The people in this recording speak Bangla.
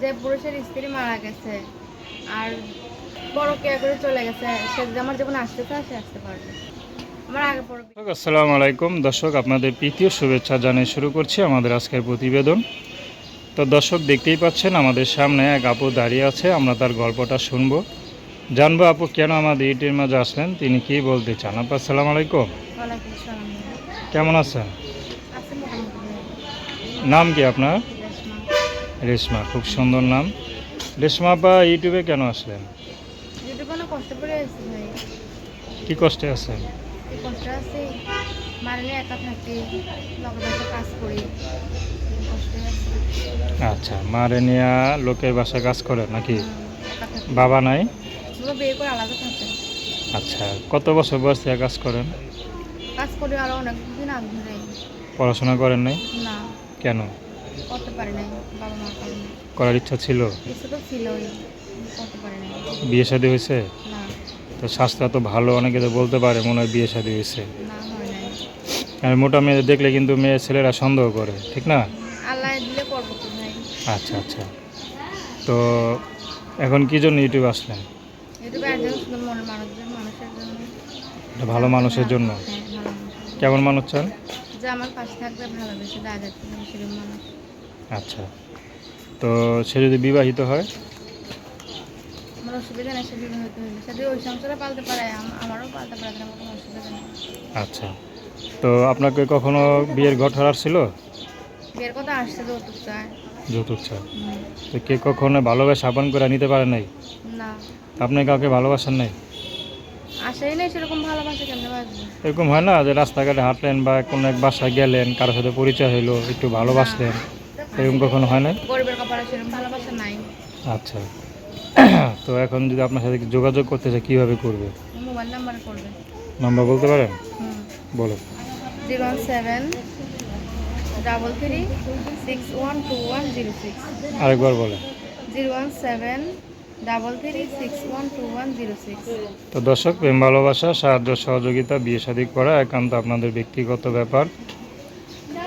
যে পুরুষের স্ত্রী মারা গেছে আর বড় কে করে চলে গেছে সে আমার জীবনে আসতে চায় সে আসতে পারবে। আসসালামু আলাইকুম। দর্শক আপনাদের প্রীতীয় শুভেচ্ছা জানিয়ে শুরু করছি আমাদের আজকের প্রতিবেদন। তো দর্শক দেখতেই পাচ্ছেন আমাদের সামনে এক আপু দাঁড়িয়ে আছে আমরা তার গল্পটা শুনব। জানব আপু কেন আমাদের ইউটিউবের মাঝে আসলেন তিনি কি বলতে চান? আপু আসসালামু আলাইকুম। কেমন আছেন? নাম কি আপনার? রেশমা খুব সুন্দর নাম। রেশমা আপা ইউটিউবে কেন আসলেন? করে কি কষ্টে আছেন? করি। আছি। আচ্ছা মারে নিয়া লোকের বাসায় কাজ করেন নাকি? বাবা নাই? করে আচ্ছা কত বছর বয়স থেকে কাজ করেন? কাজ করি আরও অনেক দিন আগে। পড়াশোনা করেন নাই? কেন? করতে পারি নাই বাবা কারণে করার ইচ্ছা ছিল? কিছু তো ছিলই করতে পারি নাই। বিয়ে শাদী হয়েছে? না। তো স্বাস্থ্য তো ভালো অনেকে তো বলতে পারে মনে হয় বিয়ে শাদী হয়েছে। না হয় নাই। আর মোটা মেয়ে দেখলে কিন্তু মেয়ে ছেলেরা সন্দেহ করে ঠিক না? আল্লাহ দিলে করব তো ভাই। আচ্ছা আচ্ছা। তো এখন কি জন্য ইউটিউব আসলেন? ইউটিউবে মনের মানুষজন মানুষের জন্য। একটা ভালো মানুষের জন্য? হ্যাঁ কেমন মানুষ চান? যে আমার পাশে থাকলে ভালোবেসে দাদা সেরকম মানুষ। আচ্ছা। তো সে যদি বিবাহিত হয়? আচ্ছা। তো আপনাকে কখনো বিয়ের ঘটনা আসছিল? বিয়ের কথা আসছে যৌতুক চায়। যৌতুক চায়। তো কে কখনো ভালোবাসা আপন করে নিতে পারে নাই? না। আপনি কাউকে ভালোবাসেন নাই? আসেই নেই সেরকম ভালোবাসে কেমনে এরকম হয় না যে রাস্তাঘাটে হাঁটলেন বা কোনো এক বাসায় গেলেন কারোর সাথে পরিচয় হলো একটু ভালোবাসলেন এরকম কখনো হয় না গরিবের কপালে সেরকম ভালোবাসা নাই। আচ্ছা। তো এখন যদি আপনার সাথে যোগাযোগ করতে চায় কীভাবে করবে? মোবাইল নাম্বারে করবে। নাম্বার বলতে পারেন? হুম। বলুন zero one seven double three six one two one zero six. আরেকবার বলেন zero one seven double three six one two one zero six. তো দর্শক প্রেম ভালোবাসা সাহায্য সহযোগিতা বিয়ে শাদী করা একান্ত আপনাদের ব্যক্তিগত ব্যাপার।